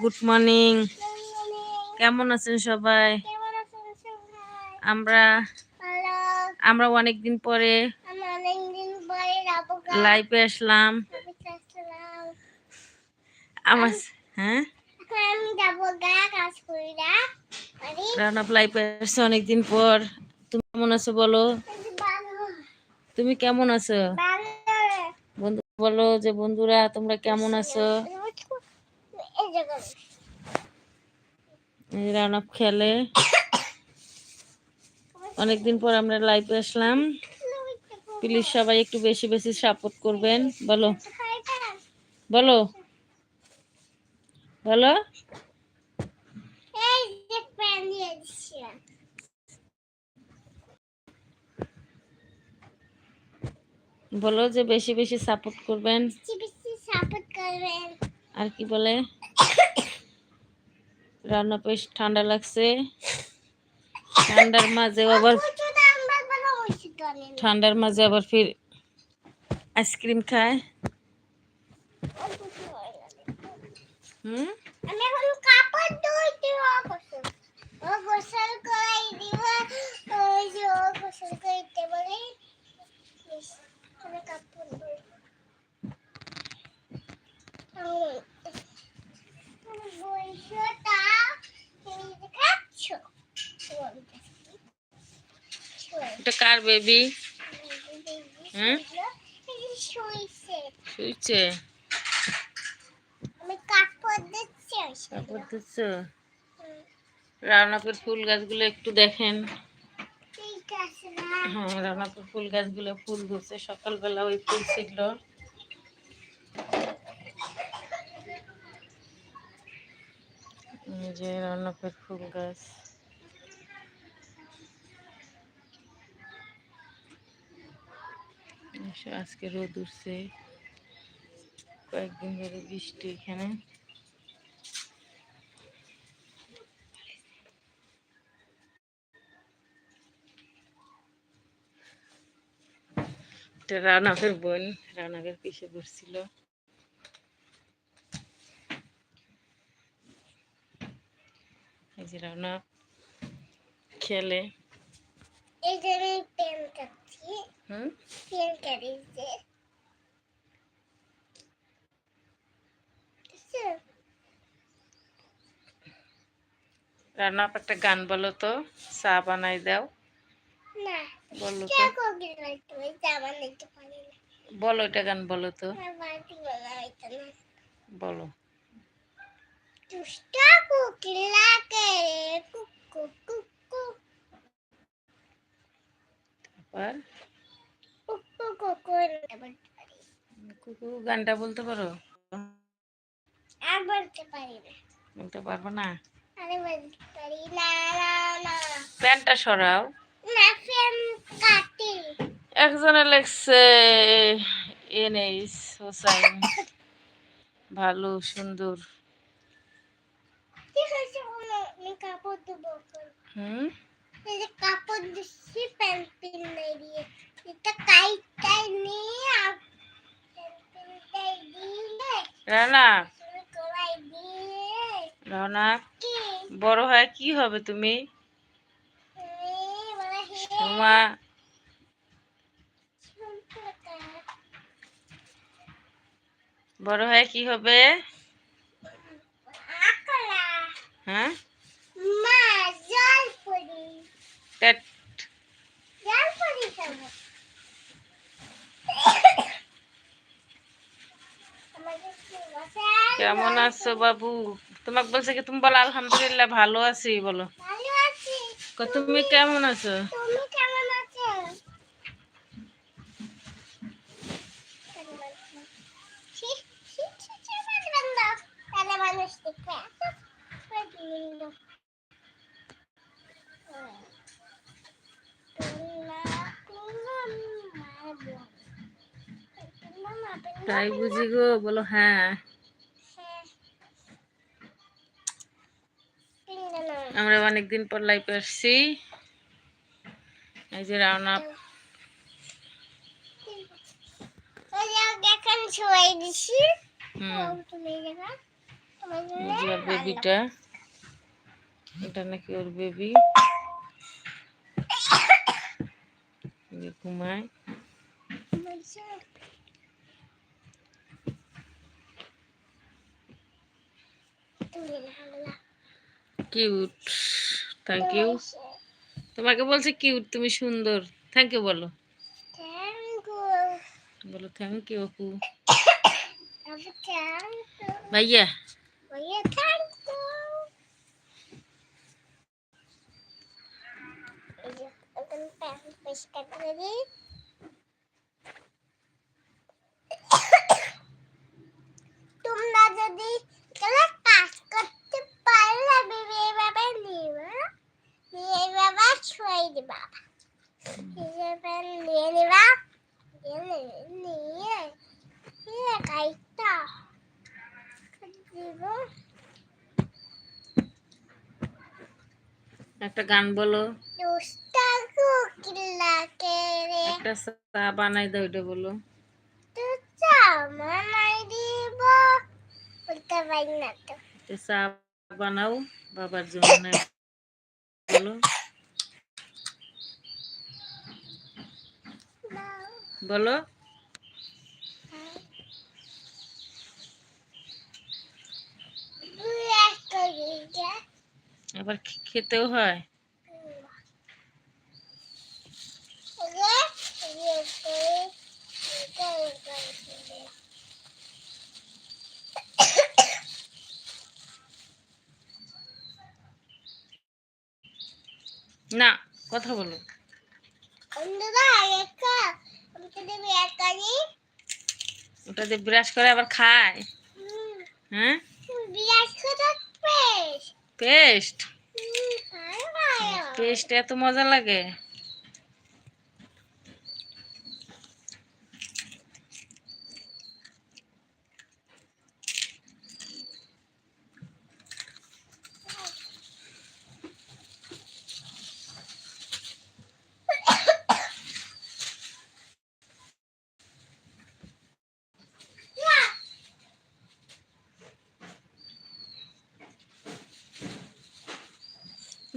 Good morning কেমন আছেন সবাই? আমরা আমরা অনেকদিন পরে লাইভে আসলাম। আমার হ্যাঁ? রান লাইভে আসছে অনেকদিন পর। তুমি কেমন আছো বলো? তুমি কেমন আছো? বন্ধু, বলো যে বন্ধুরা, তোমরা কেমন আছো? খেলে। অনেকদিন পর আমরা লাইভে আসলাম। প্লিজ সবাই একটু বেশি বেশি সাপোর্ট করবেন। বলো। বলো। বলো। বলো যে বেশি বেশি সাপোর্ট করবেন। আর কি বলে? রান্না বেশ ঠান্ডা লাগছে। ঠান্ডার মাঝে আবার প্রচুর দাম বাড়বে ওষুধ আনেন ঠান্ডার মাঝে আবার ফির আইসক্রিম খায়। হুম আমি এখন কাপড় ধুইতে ও গোসল ও গোসল করাই দিব ওই যে ও গোসল করতে বলে বেশ, আমি কাপড় ধুই আমি- তুমি বলছো তা তুমি যে খাচ্ছ এটা কার বেবি হুম? শুইছে? শুইছে কাপড় ফুল গাছগুলো একটু দেখেন। হ্যাঁ রান্নাপুর ফুল গাছগুলো ফুল ধরছে। সকালবেলা ওই ফুল ছিল। যে রান্নাপুর ফুল গাছ। আজকে রোদ উঠছে। কয়েকদিন ধরে বৃষ্টি এখানে। রানাকের বোন রানাকের পিছে বসছিল এই যে রানা খেলে। এই কাটছি। হুম রানা একটা গান বলো তো চা বানাই দাও। বলো বলো এটা গান বলো তো। বলা দুষ্টা কোকিল কুকু কুকু। তারপর? কুকু গানটা বলতে পারো? আর বলতে পারি না। বলতে পারব না? আরে বলতে পারি না না না। প্যান্টটা সরাও। না কাটি। একজনে লেখছে এনএইস হোসাইন ভালো সুন্দর। কাপড় দেবো হুম? কাপড় দিচ্ছি প্যান্ট পিনে দিয়ে রানা। রানা বড় হয় কি হবে তুমি? সম্পর্কা বড় হয় কি হবে? হ্যাঁ? মা জল পড়ি জল পড়ি কেমন আছো বাবু? তোমাকে বলছে কি তুমি বলো আলহামদুলিল্লাহ ভালো আছি বলো। তুমি কেমন আছো? তাই বুঝি গো বলো ছি, ছি, ছি, বাজবেন না। তাহলে মানুষ দেখবে। বাজবেন না। তোমরা কোন মারবো? তোমরা মারবেন না, তাই মারবেন না। বুঝি গো বলো হ্যাঁ হ্যাঁ। তিনজন না। আমরা অনেকদিন পর লাইফে আসছি। এই যে ওর বেবিটা এটা নাকি ওর বেবি ঘুমায়। কিউট থ্যাংক ইউ তোমাকে বলছে কিউট তুমি সুন্দর। থ্যাংক ইউ বলো। বলো থ্যাংক ইউ আপু। ভাইয়া। ভাইয়া থ্যাংক ইউ এই যে এখন প্যান্ট পরিষ্কার করে দিই তোমরা যদি এগুলো কাজ করতে পারলে বিবে নিবা বিবে বাবা ছুঁয়ে দিবা বাবা নিয়ে নিবা নিয়ে নিয়ে নিয়ে কাইটা দিব একটা গান বলো। একটা চা বানাই দাও এটা বলো। তো চা মানাই দিব। বলতে পারি না তো। চা বানাও বাবার জন্য বলো বলো আবার খেতেও হয় রে করে করে করে না কথা বলো। ওটা দিয়ে ব্রাশ করে আবার খায়। হ্যাঁ? পেস্ট। পেস্ট এত মজা লাগে।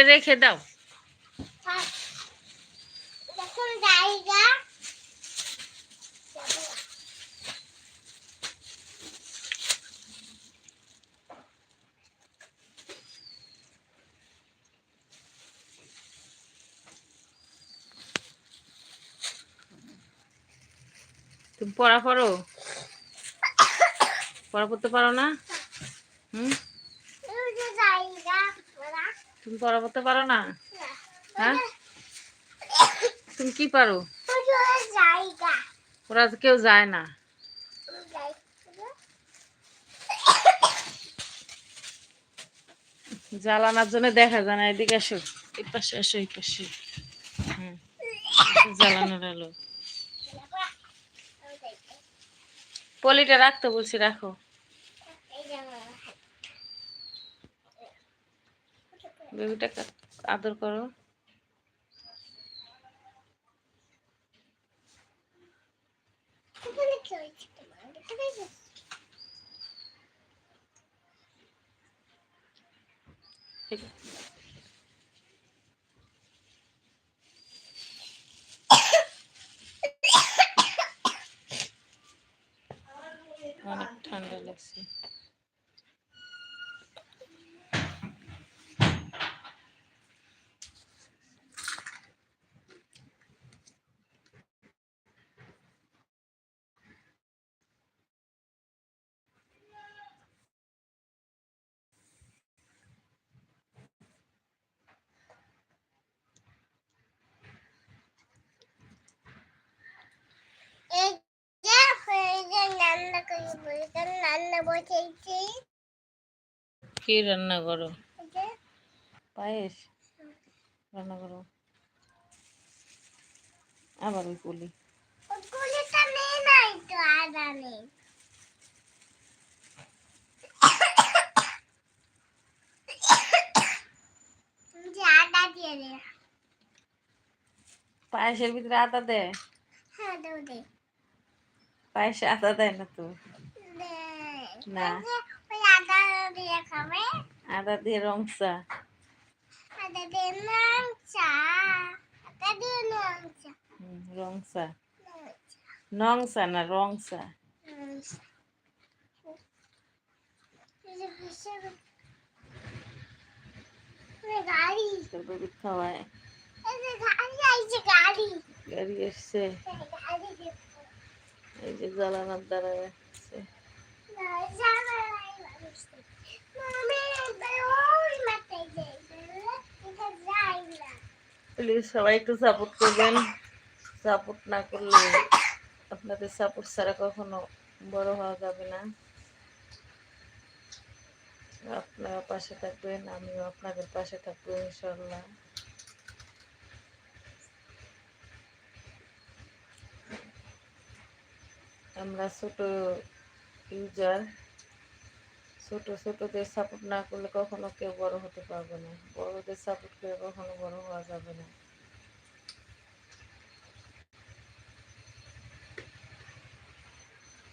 রেখে দাও। তুমি পড়া পড়ো? পড়া পড়তে পারো না? হুম? তুমি পড়া পড়তে পারো না? হ্যাঁ? তুমি কি পারো? ওরা কেউ যায় না। জ্বালানোর জন্য দেখা যায় না এদিকে আসো। এই পাশে আসো এই পাশে। হুম। জ্বালানোর আলো। পলিটা রাখতে বলছি রাখো। বেবিটাকে আদর করো। অনেক ঠান্ডা লাগছে। রান্না বসেছি। কি রান্না করো? পায়েস। রান্না করো। আবার ওই নেই নাই। তো আদা নেই দে পায়েসের ভিতরে আদা দেয় হ্যাঁ পায়েসে আদা দেয় না তো। না। আদা দিয়ে রং চা। রং চা। নং চা না, রং চা। গাড়ি খাওয়ায়। গাড়ি এসছে। এই যে জ্বালানোর দ্বারা প্লিজ সবাই একটু সাপোর্ট করবেন। সাপোর্ট না করলে আপনাদের সাপোর্ট ছাড়া কখনো বড় হওয়া যাবে না। আপনারা পাশে থাকবেন, আমিও আপনাদের পাশে থাকব ইনশাল্লাহ আমরা ছোট ইউজার ছোট ছোটদের সাপোর্ট না করলে কখনো কেউ বড় হতে পারবে না। বড়দের সাপোর্ট করে কখনো বড় হওয়া যাবে না।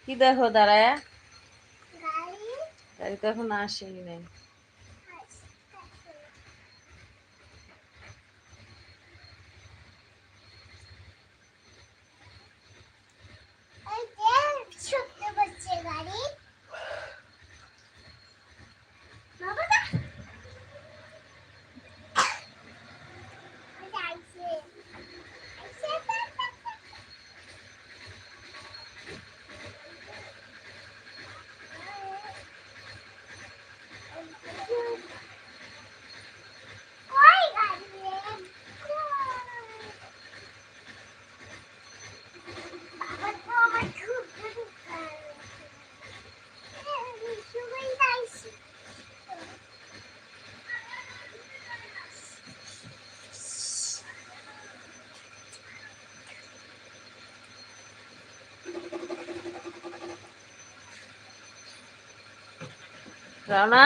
কি দেখো দাঁড়ায়? গাড়ি? তো এখন আসেনি নাই এই যে ছোট্ট বাচ্চা গাড়ি বাবা না এটা আইছে আইছে ওই গাড়ি রে বাবা তো আমার খুব দরকার সবাই আইছে রানা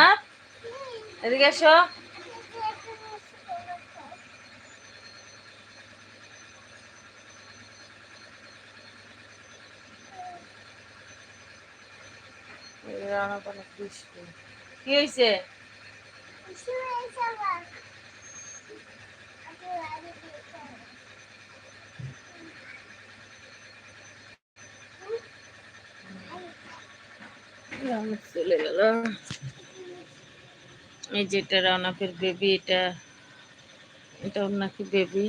এদিকে এসো। কি হয়েছে চলে গেল। এই যেটা রানাপের বেবি এটা এটা নাকি বেবি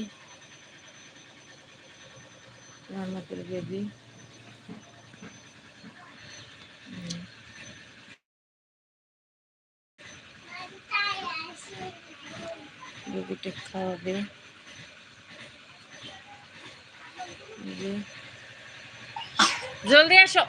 রানাপের বেবি বেবিটা খাওয়াবে। জলদি আসো।